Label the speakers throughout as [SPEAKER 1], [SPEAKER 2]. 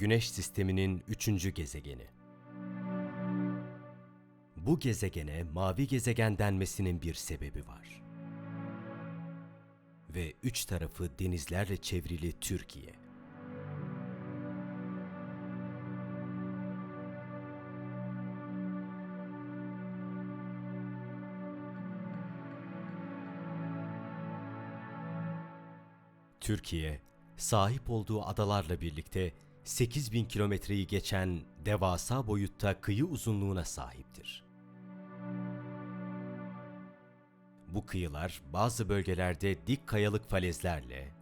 [SPEAKER 1] Güneş sisteminin üçüncü gezegeni. Bu gezegene mavi gezegen denmesinin bir sebebi var. Ve üç tarafı denizlerle çevrili Türkiye. Türkiye, sahip olduğu adalarla birlikte 8000 kilometreyi geçen devasa boyutta kıyı uzunluğuna sahiptir. Bu kıyılar bazı bölgelerde dik kayalık falezlerle,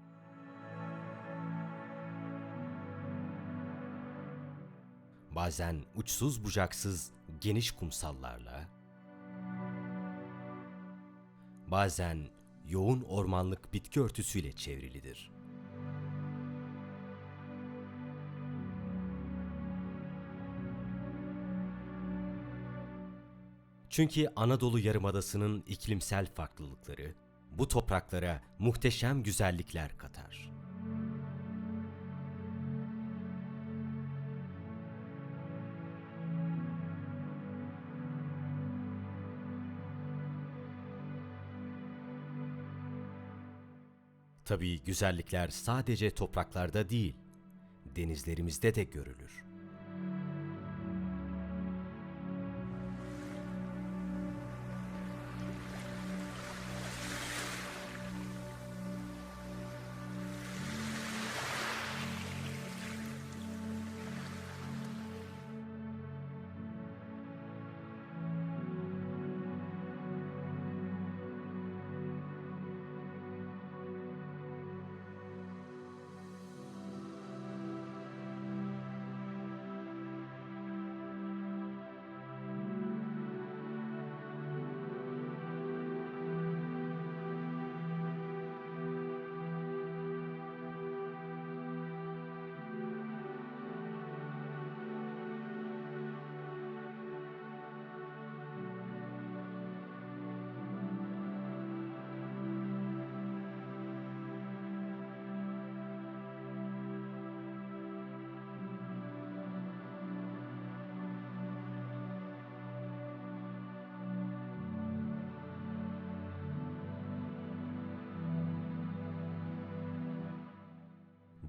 [SPEAKER 1] bazen uçsuz bucaksız geniş kumsallarla, bazen yoğun ormanlık bitki örtüsüyle çevrilidir. Çünkü Anadolu Yarımadası'nın iklimsel farklılıkları bu topraklara muhteşem güzellikler katar. Tabii güzellikler sadece topraklarda değil, denizlerimizde de görülür.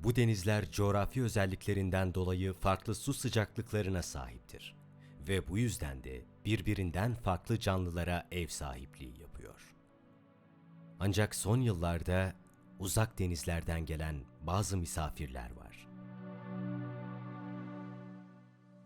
[SPEAKER 1] Bu denizler coğrafi özelliklerinden dolayı farklı su sıcaklıklarına sahiptir ve bu yüzden de birbirinden farklı canlılara ev sahipliği yapıyor. Ancak son yıllarda uzak denizlerden gelen bazı misafirler var.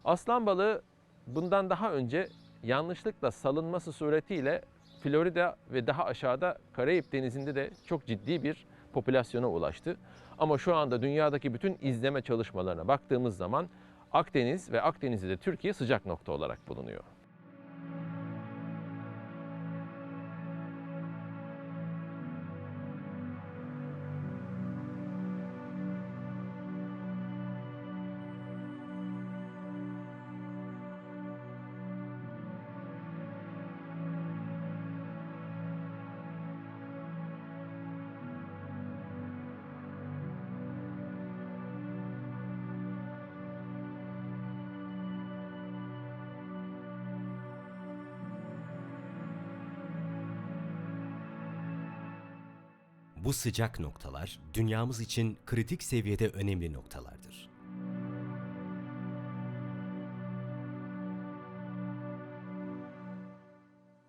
[SPEAKER 2] Aslan balığı bundan daha önce yanlışlıkla salınması suretiyle Florida ve daha aşağıda Karayip Denizi'nde de çok ciddi bir popülasyona ulaştı. Ama şu anda dünyadaki bütün izleme çalışmalarına baktığımız zaman Akdeniz ve Akdeniz'de de Türkiye sıcak nokta olarak bulunuyor.
[SPEAKER 1] Bu sıcak noktalar dünyamız için kritik seviyede önemli noktalardır.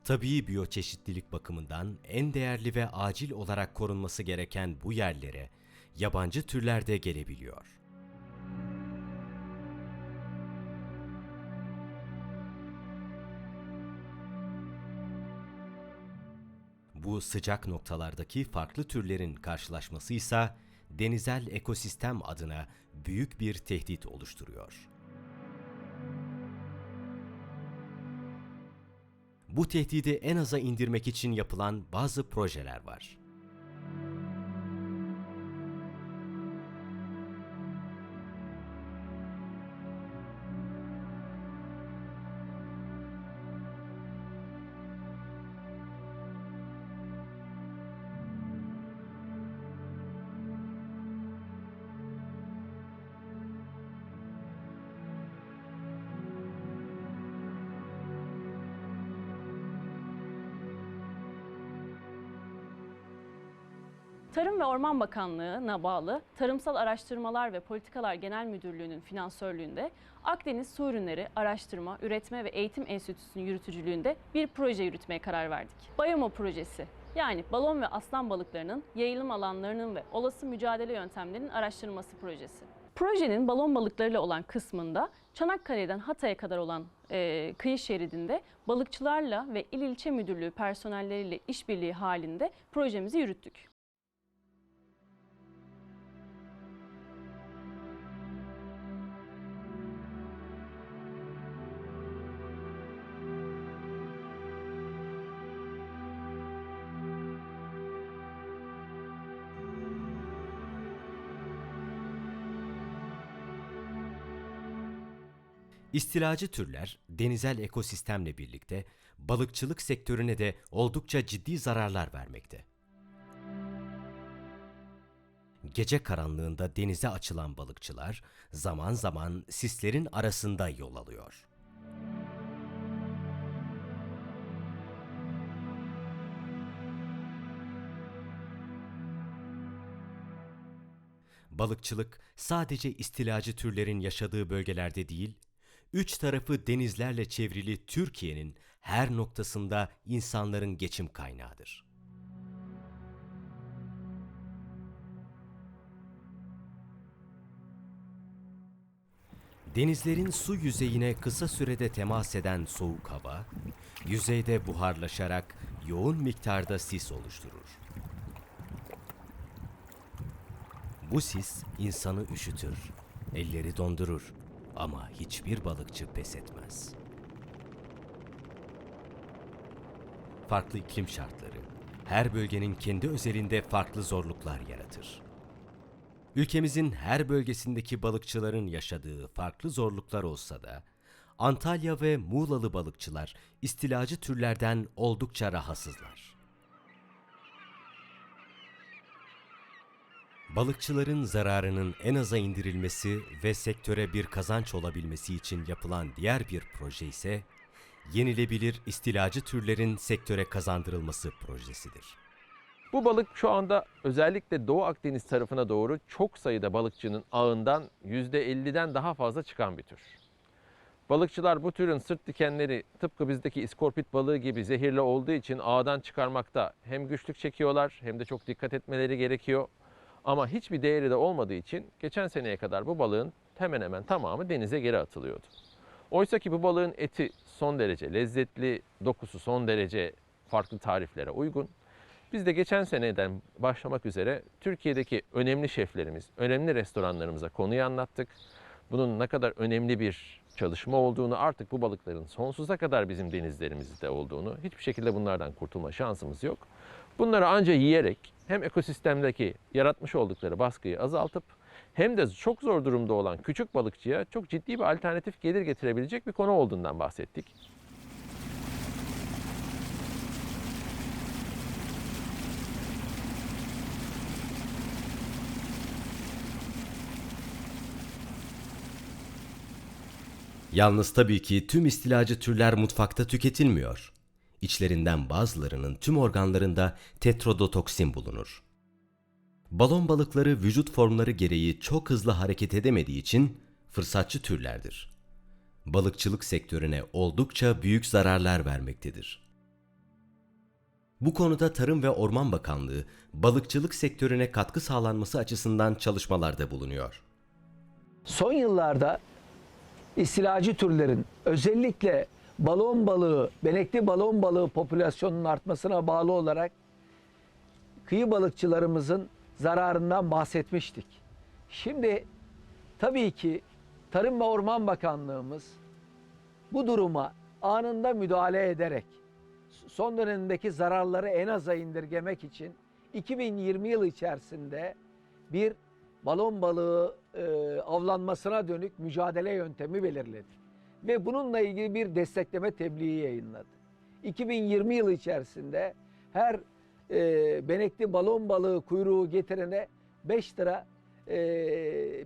[SPEAKER 1] Tabii biyoçeşitlilik bakımından en değerli ve acil olarak korunması gereken bu yerlere yabancı türler de gelebiliyor. Bu sıcak noktalardaki farklı türlerin karşılaşması ise denizel ekosistem adına büyük bir tehdit oluşturuyor. Bu tehdidi en aza indirmek için yapılan bazı projeler var.
[SPEAKER 3] Tarım ve Orman Bakanlığı'na bağlı Tarımsal Araştırmalar ve Politikalar Genel Müdürlüğü'nün finansörlüğünde Akdeniz Su Ürünleri Araştırma, Üretme ve Eğitim Enstitüsü'nün yürütücülüğünde bir proje yürütmeye karar verdik. Bayomo projesi yani balon ve aslan balıklarının yayılım alanlarının ve olası mücadele yöntemlerinin araştırılması projesi. Projenin balon balıklarıyla olan kısmında Çanakkale'den Hatay'a kadar olan e, kıyı şeridinde balıkçılarla ve il ilçe müdürlüğü personelleriyle işbirliği halinde projemizi yürüttük.
[SPEAKER 1] İstilacı türler denizel ekosistemle birlikte balıkçılık sektörüne de oldukça ciddi zararlar vermekte. Gece karanlığında denize açılan balıkçılar zaman zaman sislerin arasında yol alıyor. Balıkçılık sadece istilacı türlerin yaşadığı bölgelerde değil, üç tarafı denizlerle çevrili Türkiye'nin her noktasında insanların geçim kaynağıdır. Denizlerin su yüzeyine kısa sürede temas eden soğuk hava, yüzeyde buharlaşarak yoğun miktarda sis oluşturur. Bu sis insanı üşütür, elleri dondurur ama hiçbir balıkçı pes etmez. Farklı iklim şartları, her bölgenin kendi özelinde farklı zorluklar yaratır. Ülkemizin her bölgesindeki balıkçıların yaşadığı farklı zorluklar olsa da, Antalya ve Muğlalı balıkçılar istilacı türlerden oldukça rahatsızlar. Balıkçıların zararının en aza indirilmesi ve sektöre bir kazanç olabilmesi için yapılan diğer bir proje ise yenilebilir istilacı türlerin sektöre kazandırılması projesidir.
[SPEAKER 2] Bu balık şu anda özellikle Doğu Akdeniz tarafına doğru çok sayıda balıkçının ağından %50'den daha fazla çıkan bir tür. Balıkçılar bu türün sırt dikenleri tıpkı bizdeki iskorpit balığı gibi zehirli olduğu için ağdan çıkarmakta hem güçlük çekiyorlar hem de çok dikkat etmeleri gerekiyor. Ama hiçbir değeri de olmadığı için geçen seneye kadar bu balığın hemen hemen tamamı denize geri atılıyordu. Oysa ki bu balığın eti son derece lezzetli, dokusu son derece farklı tariflere uygun. Biz de geçen seneden başlamak üzere Türkiye'deki önemli şeflerimiz, önemli restoranlarımıza konuyu anlattık. Bunun ne kadar önemli bir çalışma olduğunu, artık bu balıkların sonsuza kadar bizim denizlerimizde olduğunu, hiçbir şekilde bunlardan kurtulma şansımız yok. Bunları ancak yiyerek hem ekosistemdeki yaratmış oldukları baskıyı azaltıp hem de çok zor durumda olan küçük balıkçıya çok ciddi bir alternatif gelir getirebilecek bir konu olduğundan bahsettik.
[SPEAKER 1] Yalnız tabii ki tüm istilacı türler mutfakta tüketilmiyor. İçlerinden bazılarının tüm organlarında tetrodotoksin bulunur. Balon balıkları vücut formları gereği çok hızlı hareket edemediği için fırsatçı türlerdir. Balıkçılık sektörüne oldukça büyük zararlar vermektedir. Bu konuda Tarım ve Orman Bakanlığı balıkçılık sektörüne katkı sağlanması açısından çalışmalarda bulunuyor.
[SPEAKER 4] Son yıllarda istilacı türlerin özellikle balon balığı, benekli balon balığı popülasyonunun artmasına bağlı olarak kıyı balıkçılarımızın zararından bahsetmiştik. Şimdi tabii ki Tarım ve Orman Bakanlığımız bu duruma anında müdahale ederek son dönemdeki zararları en aza indirgemek için 2020 yılı içerisinde bir balon balığı e, avlanmasına dönük mücadele yöntemi belirledi. Ve bununla ilgili bir destekleme tebliği yayınladı. 2020 yılı içerisinde her e, benekli balon balığı kuyruğu getirene 5 lira e,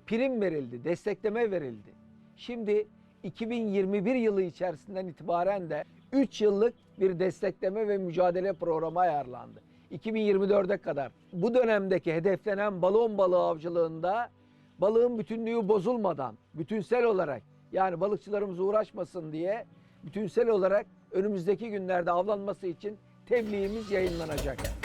[SPEAKER 4] prim verildi, destekleme verildi. Şimdi 2021 yılı içerisinden itibaren de 3 yıllık bir destekleme ve mücadele programı ayarlandı. 2024'e kadar. Bu dönemdeki hedeflenen balon balığı avcılığında balığın bütünlüğü bozulmadan bütünsel olarak yani balıkçılarımız uğraşmasın diye bütünsel olarak önümüzdeki günlerde avlanması için tebliğimiz yayınlanacak.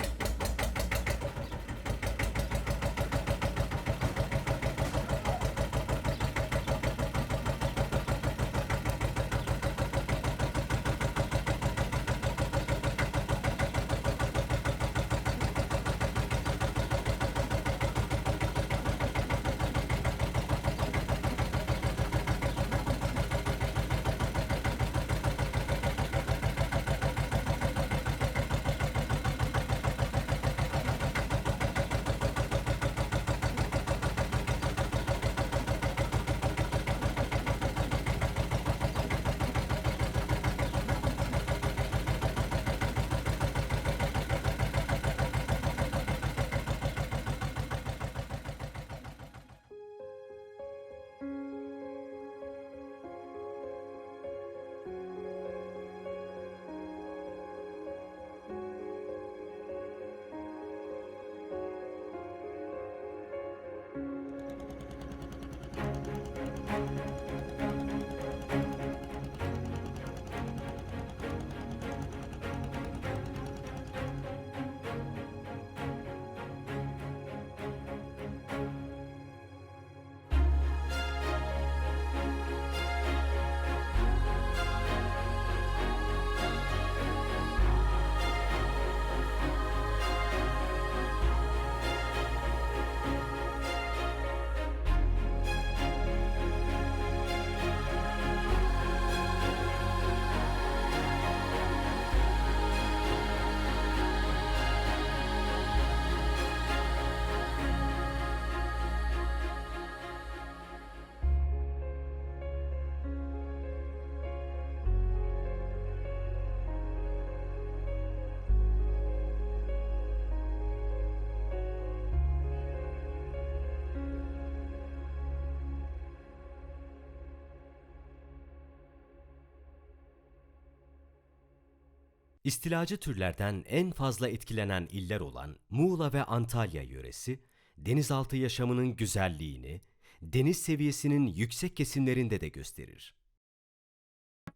[SPEAKER 1] İstilacı türlerden en fazla etkilenen iller olan Muğla ve Antalya yöresi, denizaltı yaşamının güzelliğini, deniz seviyesinin yüksek kesimlerinde de gösterir.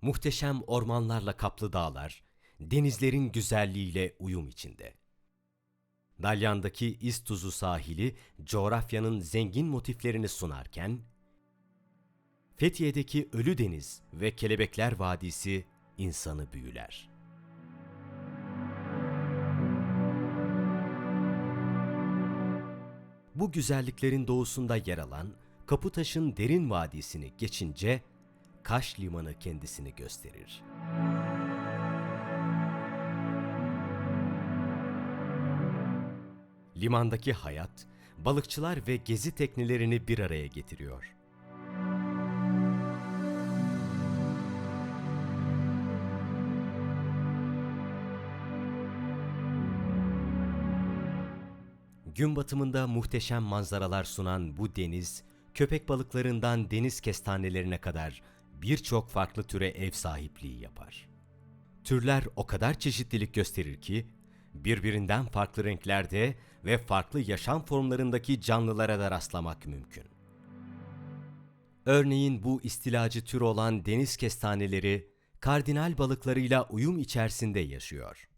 [SPEAKER 1] Muhteşem ormanlarla kaplı dağlar, denizlerin güzelliğiyle uyum içinde. Dalyan'daki İztuzu sahili coğrafyanın zengin motiflerini sunarken, Fethiye'deki Ölü Deniz ve Kelebekler Vadisi insanı büyüler. Bu güzelliklerin doğusunda yer alan Kaputaş'ın derin vadisini geçince Kaş Limanı kendisini gösterir. Limandaki hayat, balıkçılar ve gezi teknelerini bir araya getiriyor. Gün batımında muhteşem manzaralar sunan bu deniz, köpek balıklarından deniz kestanelerine kadar birçok farklı türe ev sahipliği yapar. Türler o kadar çeşitlilik gösterir ki, birbirinden farklı renklerde ve farklı yaşam formlarındaki canlılara da rastlamak mümkün. Örneğin bu istilacı tür olan deniz kestaneleri, kardinal balıklarıyla uyum içerisinde yaşıyor.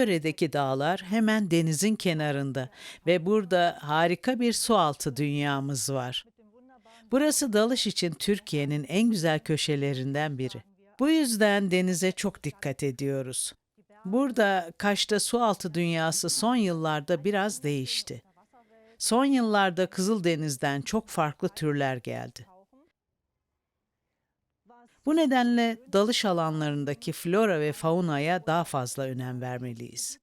[SPEAKER 5] Yöredeki dağlar hemen denizin kenarında ve burada harika bir sualtı dünyamız var. Burası dalış için Türkiye'nin en güzel köşelerinden biri. Bu yüzden denize çok dikkat ediyoruz. Burada Kaş'ta sualtı dünyası son yıllarda biraz değişti. Son yıllarda Kızıldeniz'den çok farklı türler geldi. Bu nedenle dalış alanlarındaki flora ve faunaya daha fazla önem vermeliyiz.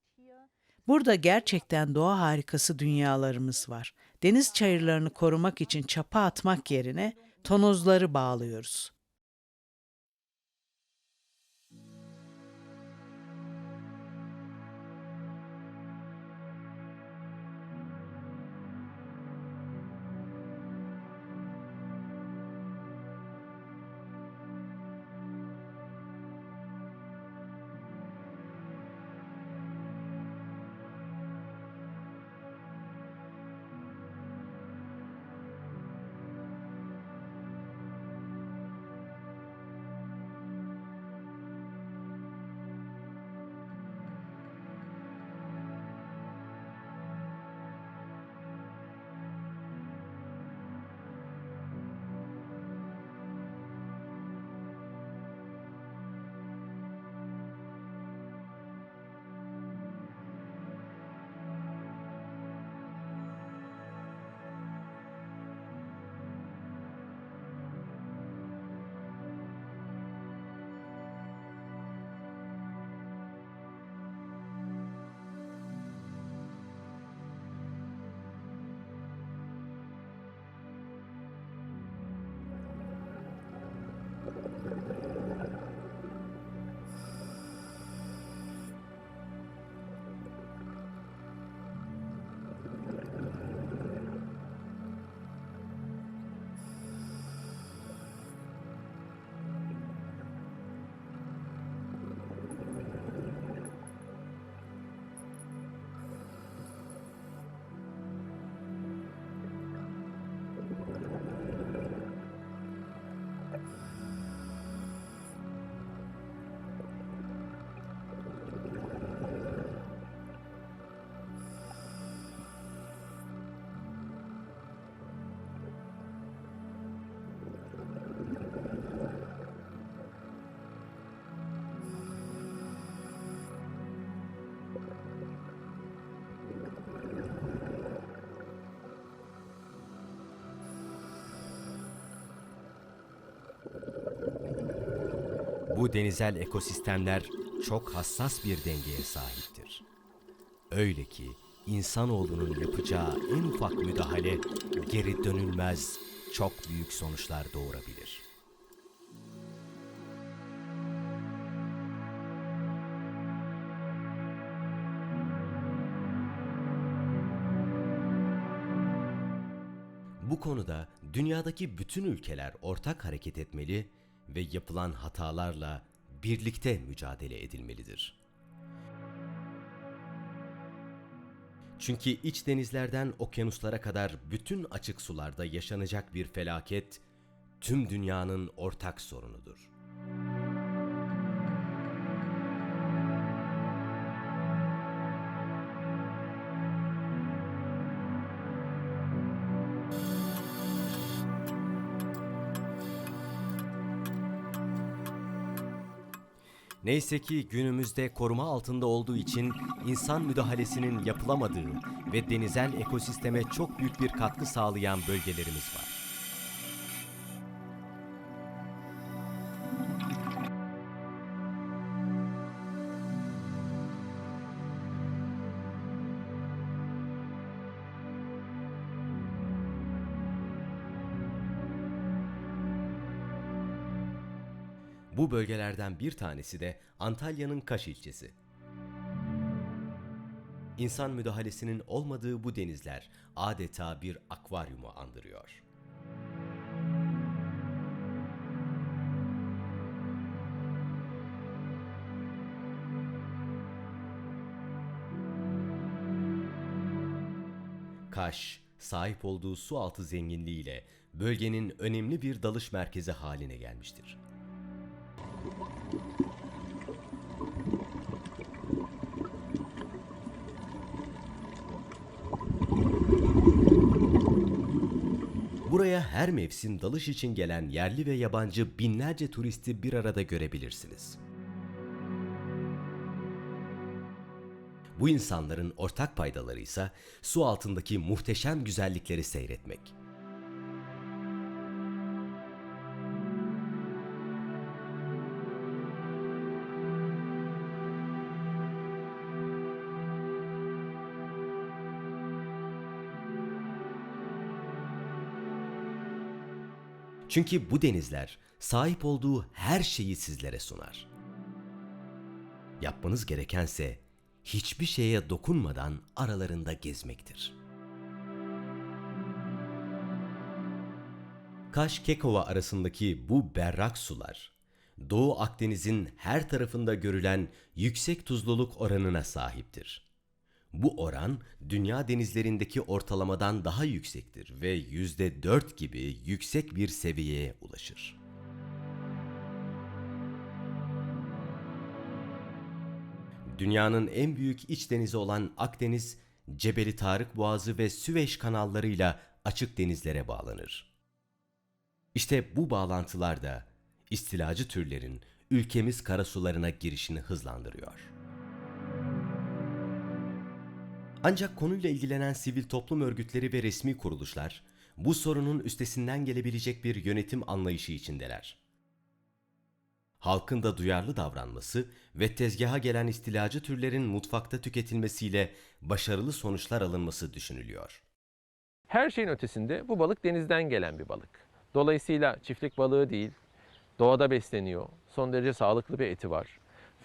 [SPEAKER 5] Burada gerçekten doğa harikası dünyalarımız var. Deniz çayırlarını korumak için çapa atmak yerine tonozları bağlıyoruz.
[SPEAKER 1] Bu denizel ekosistemler çok hassas bir dengeye sahiptir. Öyle ki insanoğlunun yapacağı en ufak müdahale geri dönülmez çok büyük sonuçlar doğurabilir. Bu konuda dünyadaki bütün ülkeler ortak hareket etmeli ve yapılan hatalarla birlikte mücadele edilmelidir. Çünkü iç denizlerden okyanuslara kadar bütün açık sularda yaşanacak bir felaket tüm dünyanın ortak sorunudur. Neyse ki günümüzde koruma altında olduğu için insan müdahalesinin yapılamadığı ve denizel ekosisteme çok büyük bir katkı sağlayan bölgelerimiz var. Bu bölgelerden bir tanesi de Antalya'nın Kaş ilçesi. İnsan müdahalesinin olmadığı bu denizler adeta bir akvaryumu andırıyor. Kaş, sahip olduğu su altı zenginliğiyle bölgenin önemli bir dalış merkezi haline gelmiştir. Buraya her mevsim dalış için gelen yerli ve yabancı binlerce turisti bir arada görebilirsiniz. Bu insanların ortak paydaları ise su altındaki muhteşem güzellikleri seyretmek. Çünkü bu denizler sahip olduğu her şeyi sizlere sunar. Yapmanız gerekense hiçbir şeye dokunmadan aralarında gezmektir. Kaş-Kekova arasındaki bu berrak sular, Doğu Akdeniz'in her tarafında görülen yüksek tuzluluk oranına sahiptir. Bu oran dünya denizlerindeki ortalamadan daha yüksektir ve yüzde dört gibi yüksek bir seviyeye ulaşır. Dünyanın en büyük iç denizi olan Akdeniz, Cebeli Tarık Boğazı ve Süveyş kanallarıyla açık denizlere bağlanır. İşte bu bağlantılar da istilacı türlerin ülkemiz karasularına girişini hızlandırıyor. Ancak konuyla ilgilenen sivil toplum örgütleri ve resmi kuruluşlar bu sorunun üstesinden gelebilecek bir yönetim anlayışı içindeler. Halkın da duyarlı davranması ve tezgaha gelen istilacı türlerin mutfakta tüketilmesiyle başarılı sonuçlar alınması düşünülüyor.
[SPEAKER 2] Her şeyin ötesinde bu balık denizden gelen bir balık. Dolayısıyla çiftlik balığı değil, doğada besleniyor. Son derece sağlıklı bir eti var.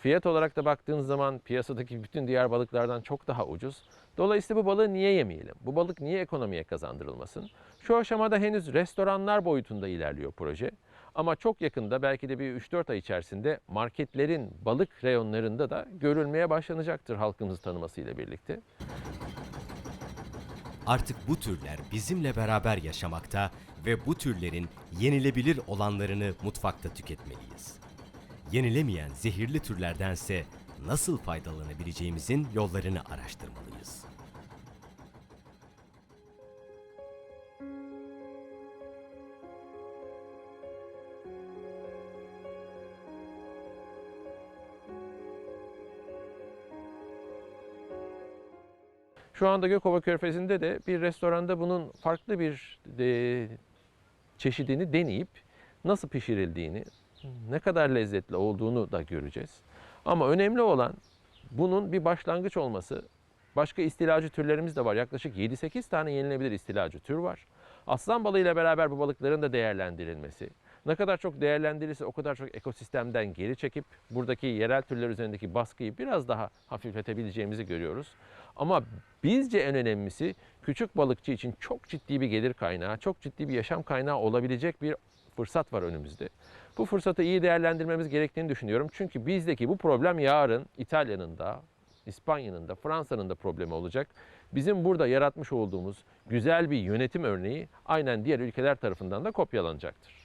[SPEAKER 2] Fiyat olarak da baktığınız zaman piyasadaki bütün diğer balıklardan çok daha ucuz. Dolayısıyla bu balığı niye yemeyelim? Bu balık niye ekonomiye kazandırılmasın? Şu aşamada henüz restoranlar boyutunda ilerliyor proje. Ama çok yakında belki de bir 3-4 ay içerisinde marketlerin balık reyonlarında da görülmeye başlanacaktır halkımız tanımasıyla birlikte.
[SPEAKER 1] Artık bu türler bizimle beraber yaşamakta ve bu türlerin yenilebilir olanlarını mutfakta tüketmeliyiz. Yenilemeyen zehirli türlerdense nasıl faydalanabileceğimizin yollarını araştırmalıyız.
[SPEAKER 2] Şu anda Gökova Körfezi'nde de bir restoranda bunun farklı bir e, çeşidini deneyip nasıl pişirildiğini, ne kadar lezzetli olduğunu da göreceğiz. Ama önemli olan bunun bir başlangıç olması. Başka istilacı türlerimiz de var. Yaklaşık 7-8 tane yenilebilir istilacı tür var. Aslan balığıyla beraber bu balıkların da değerlendirilmesi. Ne kadar çok değerlendirilirse o kadar çok ekosistemden geri çekip buradaki yerel türler üzerindeki baskıyı biraz daha hafifletebileceğimizi görüyoruz. Ama bizce en önemlisi küçük balıkçı için çok ciddi bir gelir kaynağı, çok ciddi bir yaşam kaynağı olabilecek bir fırsat var önümüzde. Bu fırsatı iyi değerlendirmemiz gerektiğini düşünüyorum. Çünkü bizdeki bu problem yarın İtalya'nın da, İspanya'nın da, Fransa'nın da problemi olacak. Bizim burada yaratmış olduğumuz güzel bir yönetim örneği aynen diğer ülkeler tarafından da kopyalanacaktır.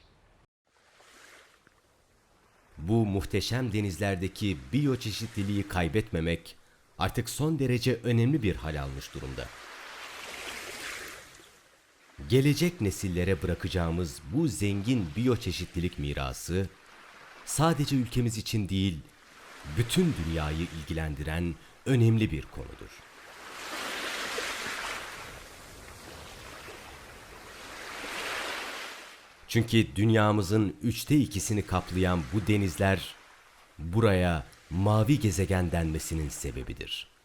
[SPEAKER 1] Bu muhteşem denizlerdeki biyoçeşitliliği kaybetmemek artık son derece önemli bir hal almış durumda. Gelecek nesillere bırakacağımız bu zengin biyoçeşitlilik mirası sadece ülkemiz için değil, bütün dünyayı ilgilendiren önemli bir konudur. Çünkü dünyamızın üçte ikisini kaplayan bu denizler buraya mavi gezegen denmesinin sebebidir.